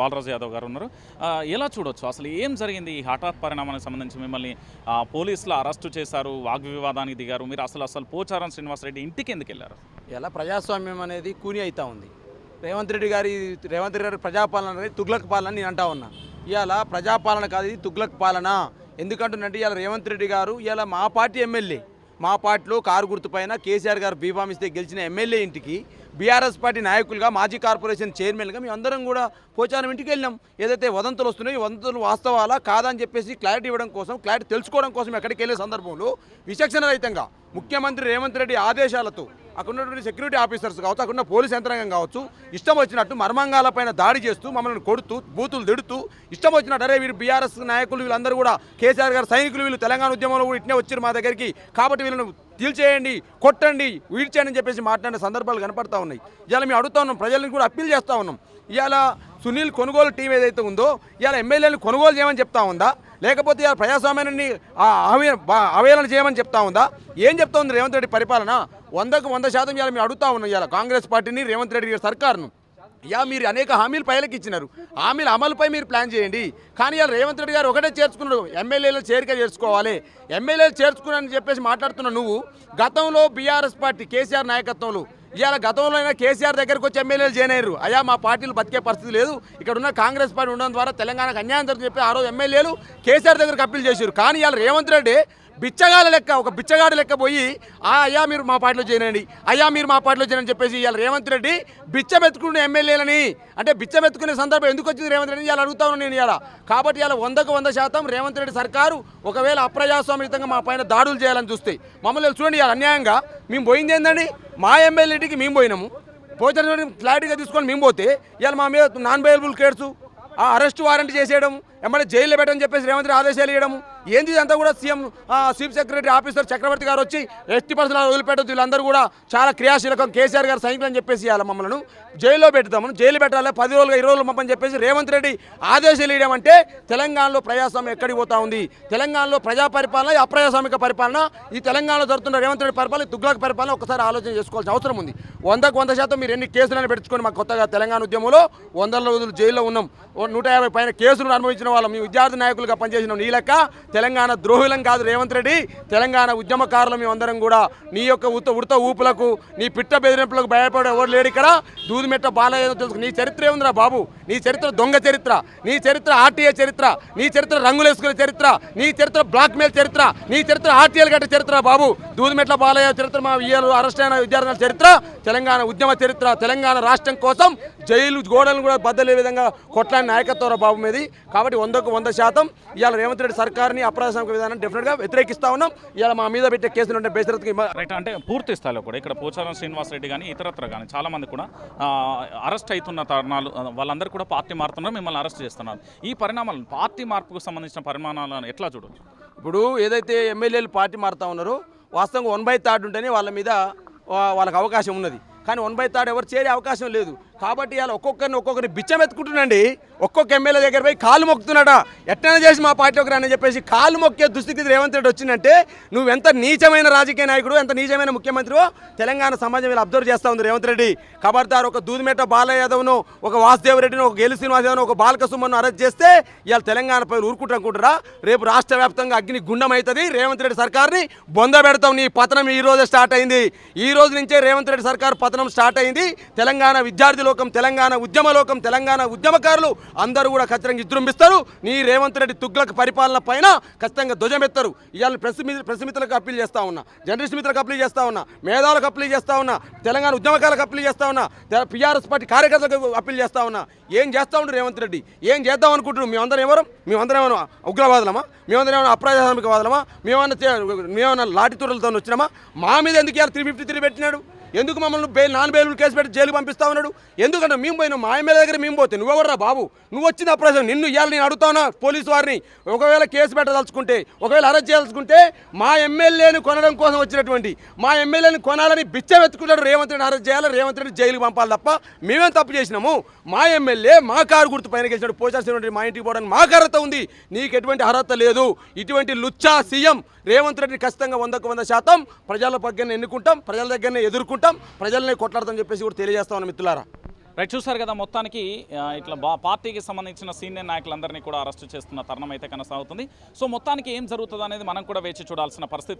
బాలరాజు యాదవ్ గారు ఉన్నారు. ఎలా చూడొచ్చు? అసలు ఏం జరిగింది ఈ హఠాత్ పరిణామానికి సంబంధించి మిమ్మల్ని పోలీసులు అరెస్టు చేశారు వాగ్వివాదానికి దిగారు మీరు అసలు అసలు పోచారం శ్రీనివాసరెడ్డి ఇంటికి ఎందుకు వెళ్ళారు? ఇలా ప్రజాస్వామ్యం అనేది కూని అవుతా ఉంది. రేవంత్ రెడ్డి గారి రేవంత్ రెడ్డి గారి ప్రజాపాలన అనేది తుగ్లక్ పాలన నేను అంటా ఉన్నా. ఇవాళ ప్రజాపాలన కాదు ఇది తుగ్లక్ పాలన. ఎందుకంటున్నంటే ఇవాళ రేవంత్ రెడ్డి గారు ఇవాళ మా పార్టీ ఎమ్మెల్యే. మా పార్టీలో కారు గుర్తుపైన కేసీఆర్ గారు బీఫామ్ ఇస్తే గెలిచిన ఎమ్మెల్యే ఇంటికి బీఆర్ఎస్ పార్టీ నాయకులుగా మాజీ కార్పొరేషన్ చైర్మన్గా మేము అందరం కూడా పోచారం ఇంటికి వెళ్ళాం ఏదైతే వదంతులు వస్తున్నాయో వదంతులు వాస్తవాలా కాదని చెప్పేసి క్లారిటీ ఇవ్వడం కోసం క్లారిటీ తెలుసుకోవడం కోసం ఎక్కడికి వెళ్ళే సందర్భంలో విచక్షణ రహితంగా ముఖ్యమంత్రి రేవంత్ రెడ్డి ఆదేశాలతో అక్కడ ఉన్నటువంటి సెక్యూరిటీ ఆఫీసర్స్ కావచ్చు అక్కడ ఉన్న పోలీస్ యంత్రాంగం కావచ్చు ఇష్టం వచ్చినట్టు మర్మంగాలపైన దాడి చేస్తూ మమ్మల్ని కొడుతూ బూతులు తిడుతూ ఇష్టం వచ్చినట్టు అరే వీరు బీఆర్ఎస్ నాయకులు వీళ్ళందరూ కూడా కేసీఆర్ గారు సైనికులు వీళ్ళు తెలంగాణ ఉద్యమంలో కూడా ఇట్నే వచ్చారు మా దగ్గరికి కాబట్టి వీళ్ళను తీల్చేయండి కొట్టండి వీడ్చేయండి అని చెప్పేసి మాట్లాడిన సందర్భాలు కనపడతా ఉన్నాయి. ఇలా మేము అడుగుతా ఉన్నాం ప్రజలను కూడా అప్పీల్ చేస్తూ ఉన్నాం. ఇవాళ సునీల్ కొనుగోలు టీం ఏదైతే ఉందో ఇవాళ ఎమ్మెల్యేలు కొనుగోలు చేయమని చెప్తా ఉందా? లేకపోతే ఇవాళ ప్రజాస్వామ్యాన్ని ఆ అవే- బా- చేయమని చెప్తా ఉందా? ఏం చెప్తా ఉంది రేవంత్ రెడ్డి పరిపాలన? వందకు వంద శాతం ఇవాళ మేము అడుగుతా ఉన్నాం ఇవాళ కాంగ్రెస్ పార్టీని రేవంత్ రెడ్డి గారి సర్కార్ను. యా మీరు అనేక హామీలు పైలకి ఇచ్చినారు హామీల అమలుపై మీరు ప్లాన్ చేయండి. కానీ ఇవాళ రేవంత్ రెడ్డి గారు ఒకటే చేర్చుకున్నాడు. ఎమ్మెల్యేలు చేరిక చేర్చుకోవాలి ఎమ్మెల్యేలు చేర్చుకున్నానని చెప్పేసి మాట్లాడుతున్న నువ్వు గతంలో బీఆర్ఎస్ పార్టీ కేసీఆర్ నాయకత్వంలో ఇవాళ గతంలో అయినా కేసీఆర్ దగ్గరకు వచ్చి ఎమ్మెల్యేలు చేయలేరు అయ్యా మా పార్టీలు బతికే పరిస్థితి లేదు. ఇక్కడ ఉన్న కాంగ్రెస్ పార్టీ ఉండడం ద్వారా తెలంగాణకు అన్యాయం జరుగుతుంది చెప్పి ఆ రోజు ఎమ్మెల్యేలు కేసీఆర్ దగ్గరకు అప్పీల్ చేశారు. కానీ ఇవాళ రేవంత్ రెడ్డి బిచ్చగాల లెక్క ఒక బిచ్చగాడి లెక్క పోయి ఆ అయ్యా మీరు మా పార్టీలో చేయండి అయ్యా మీరు మా పార్టీలో చేయండి చెప్పేసి ఇవాళ రేవంత్ రెడ్డి బిచ్చమెత్తుకునే ఎమ్మెల్యేలని అంటే బిచ్చమెత్తుకునే సందర్భం ఎందుకు వచ్చింది రేవంత్ రెడ్డి ఇవాళ అడుగుతా ఉన్నాను నేను ఇవాళ. కాబట్టి ఇవాళ వందకు వంద శాతం రేవంత్ రెడ్డి సర్కారు ఒకవేళ అప్రజాస్వామ్యతంగా మా పైన దాడులు చేయాలని చూస్తే మమ్మల్ని చూడండి ఇవాళ అన్యాయంగా. మేము పోయింది ఏంటండి మా ఎమ్మెల్యేటికి మేము పోయినాము. పోతే క్లారిటీగా తీసుకొని మేము పోతే ఇవాళ మా మీద నాన్ బయలబుల్ కేర్సు ఆ అరెస్ట్ వారెంట్ చేసేయడం ఎమ్మెల్యే జైల్లో పెట్టని చెప్పేసి రేవంత్ ఆదేశాలు ఇవ్వడము ఏంది ఇదంతా కూడా CM chief secretary officer Chakravarthy garu వచ్చి ఎస్టీ పర్సనల్ వదిలిపెట్టద్దు. వీళ్ళందరూ కూడా చాలా క్రియాశీలకం. కేసీఆర్ గారు సైనికులు అని చెప్పేసి ఇవ్వాలి మమ్మల్ని. జైల్లో పెడతాము జైలు పెట్టాలి? పది రోజులుగా ఇరవై రోజులు పంపని చెప్పేసి రేవంత్ రెడ్డి ఆదేశాలు ఇవ్వమంటే తెలంగాణలో ప్రజాస్వామ్యం ఎక్కడికి పోతా ఉంది? తెలంగాణలో ప్రజా పరిపాలన ఈ అప్రజాస్వామిక పరిపాలన? ఈ తెలంగాణలో జరుగుతున్న రేవంత్ రెడ్డి పరిపాలన ఈ పరిపాలన ఒకసారి ఆలోచన చేసుకోవాల్సిన అవసరం ఉంది. వందకు వంద శాతం మీరు ఎన్ని కేసులను పెట్టుకొని మాకు కొత్తగా తెలంగాణ ఉద్యమంలో వందల రోజులు జైల్లో ఉన్నాం. నూట యాభై పైన కేసులు అనుభవించిన వాళ్ళం. మీ విద్యార్థి నాయకులుగా పనిచేసిన. నీ లెక్క తెలంగాణ ద్రోహులం కాదు రేవంత్ రెడ్డి. తెలంగాణ ఉద్యమకారులు మేమందరం కూడా. నీ యొక్క ఉత్త ఉడత ఊపులకు నీ పిట్ట బెదిరింపులకు భయపడే ఎవరు లేడు ఇక్కడ? దూదిమెట్ట బాలయ్య తెలుసు. నీ చరిత్ర ఏముందిరా బాబు? నీ చరిత్ర దొంగ చరిత్ర. నీ చరిత్ర ఆర్టీఏ చరిత్ర. నీ చరిత్ర రంగులేసుకునే చరిత్ర. నీ చరిత్ర బ్లాక్ మెయిల్ చరిత్ర. నీ చరిత్ర ఆర్టీఎల్ గట్ట చరిత్ర బాబు. దూదిమెట్ల బాలయ్య చరిత్ర మా ఇయ్యాలు అరెస్ట్ అయిన విద్యార్థుల చరిత్ర. తెలంగాణ ఉద్యమ చరిత్ర తెలంగాణ రాష్ట్రం కోసం జైలు గోడలను కూడా బద్దలే విధంగా కొట్లాడిన నాయకత్వం బాబు మీది. కాబట్టి వందకు వంద శాతం ఇవాళ రేవంత్ రెడ్డి సర్కార్ని అప్రజాస్వామిక విధానం డెఫినెట్గా వ్యతిరేకిస్తా ఉన్నాం. ఇవాళ మా మీద పెట్టే కేసులు ఉంటే బేసరత్కి రైట్ అంటే పూర్తి స్థాయిలో కూడా ఇక్కడ పోచారం శ్రీనివాసరెడ్డి కానీ ఇతరత్ర కానీ చాలా మంది కూడా అరెస్ట్ అవుతున్న తరుణాలు వాళ్ళందరూ కూడా పార్టీ మారుతున్నారు మిమ్మల్ని అరెస్ట్ చేస్తున్నారు. ఈ పరిణామాలను పార్టీ మార్పుకు సంబంధించిన పరిమాణాలను ఎట్లా చూడొచ్చు? ఇప్పుడు ఏదైతే ఎమ్మెల్యేలు పార్టీ మారుతా ఉన్నారో వాస్తవంగా వన్ బై థర్డ్ ఉంటేనే వాళ్ళ మీద వాళ్ళకి అవకాశం ఉన్నది. కానీ వన్ బై థర్డ్ ఎవరు చేరే అవకాశం లేదు. కాబట్టి ఇవాళ ఒక్కొక్కరిని ఒక్కొక్కరిని బిచ్చం ఎత్తుకుంటున్నాండి ఒక్కొక్క ఎమ్మెల్యే దగ్గర పోయి కాలు మొక్కుతున్నాడా? ఎట్లైనా చేసి మా పార్టీలోకి రాని చెప్పేసి కాలు మొక్కే దుస్థితి రేవంత్ రెడ్డి వచ్చిందంటే నువ్వు ఎంత నీచమైన రాజకీయ నాయకుడు ఎంత నీచమైన ముఖ్యమంత్రివో తెలంగాణ సమాజం ఇలా అబ్జర్వ్ చేస్తా ఉంది రేవంత్ రెడ్డి. ఖబర్దార్ ఒక దూదిమేట బాలయ్య యాదవ్ను ఒక వాసుదేవ్ రెడ్డిని ఒక గేలు శ్రీనివాస్ ఒక బాలక సుమన్ను అరెస్ట్ చేస్తే ఇవాళ తెలంగాణ పైన ఊరుకుంటానుకుంటారా రేపు రాష్ట్ర వ్యాప్తంగా అగ్ని గుండం అవుతుంది. రేవంత్ రెడ్డి సర్కార్ని బొంద పెడతాం. నీ పతనం ఈ రోజే స్టార్ట్ అయింది. ఈ రోజు నుంచే రేవంత్ రెడ్డి సర్కార్ పతనం స్టార్ట్ అయింది. తెలంగాణ విద్యార్థులు లోకం తెలంగాణ ఉద్యమ లోకం తెలంగాణ ఉద్యమకారులు అందరూ కూడా ఖచ్చితంగా విజృంభిస్తారు. నీ రేవంత్ రెడ్డి తుగ్లక్ పరిపాలన పైన ఖచ్చితంగా ధ్వజమెత్తారు. ఇవాళ ప్రెస్ ప్రెస్ మిత్రులకు అప్పీల్ చేస్తా ఉన్నా జర్నలిస్ట్ మిత్రులకు అప్పీల్ చేస్తా ఉన్నా మేధావులకు అప్పీల్ చేస్తా ఉన్నా తెలంగాణ ఉద్యమకారులకు అప్పీల్ చేస్తా ఉన్నా పిఆర్ఎస్ పార్టీ కార్యకర్తలకు అప్పీల్ చేస్తా ఉన్నా ఏం చేస్తా ఉండు రేవంత్ రెడ్డి? ఏం చేద్దాం అనుకుంటున్నాం మేమందరం ఎవరు? మేమందరం ఏమైనా ఉగ్రవాదులమా? మేమందరం ఏమైనా అప్రజాస్వామిక వాదులమా మేమన్నా మేమన్నా లాఠీ తూరలతో వచ్చినామా? మా మీద ఎందుకు ఇవాళ త్రీ ఫిఫ్టీ త్రీ పెట్టినాడు? ఎందుకు మమ్మల్ని బెయిల్ నాన్ బెయిల్ కేసు పెట్టి జైలుకి పంపిస్తా ఉన్నాడు? ఎందుకంటే మేము పోయినా మా ఎమ్మెల్యే దగ్గర మేము పోతే నువ్వెవర్రా బాబు? నువ్వు వచ్చిన అప్రజం నిన్ను ఇవాళ నేను అడుగుతావునా పోలీసు వారిని? ఒకవేళ కేసు పెట్టదలుచుకుంటే ఒకవేళ అరెస్ట్ చేయాల్సుకుంటే మా ఎమ్మెల్యేని కొనడం కోసం వచ్చినటువంటి మా ఎమ్మెల్యేని కొనాలని బిచ్చం ఎత్తుకుంటాడు రేవంత్ రెడ్డి అరెస్ట్ చేయాలి రేవంత్ రెడ్డి జైలుకి పంపాలి తప్ప మేమేం తప్పు చేసినాము? మా ఎమ్మెల్యే మా కారు గుర్తు పైన గెలిచినాడు పోచాల్సినటువంటి మా ఇంటికి పోవడానికి మాకు అర్హత ఉంది. నీకు ఎటువంటి అర్హత లేదు. ఇటువంటి లుచ్చా సీఎం రేవంత్ రెడ్డిని ఖచ్చితంగా వందకు వంద శాతం ప్రజల పక్కనే ఎన్నుకుంటాం ప్రజల దగ్గరనే ఎదుర్కొంటాం. ప్రజల్ని కొట్లాడతాం చెప్పేసి కూడా తెలియజేస్తామని మిత్రులారా. రైట్ చూసారు కదా మొత్తానికి ఇట్లా బా పార్టీకి సంబంధించిన సీనియర్ నాయకులందరినీ కూడా అరెస్ట్ చేస్తున్న తరుణం అయితే కొనసాగుతుంది. సో మొత్తానికి ఏం జరుగుతుంది అనేది మనం కూడా వేచి చూడాల్సిన పరిస్థితి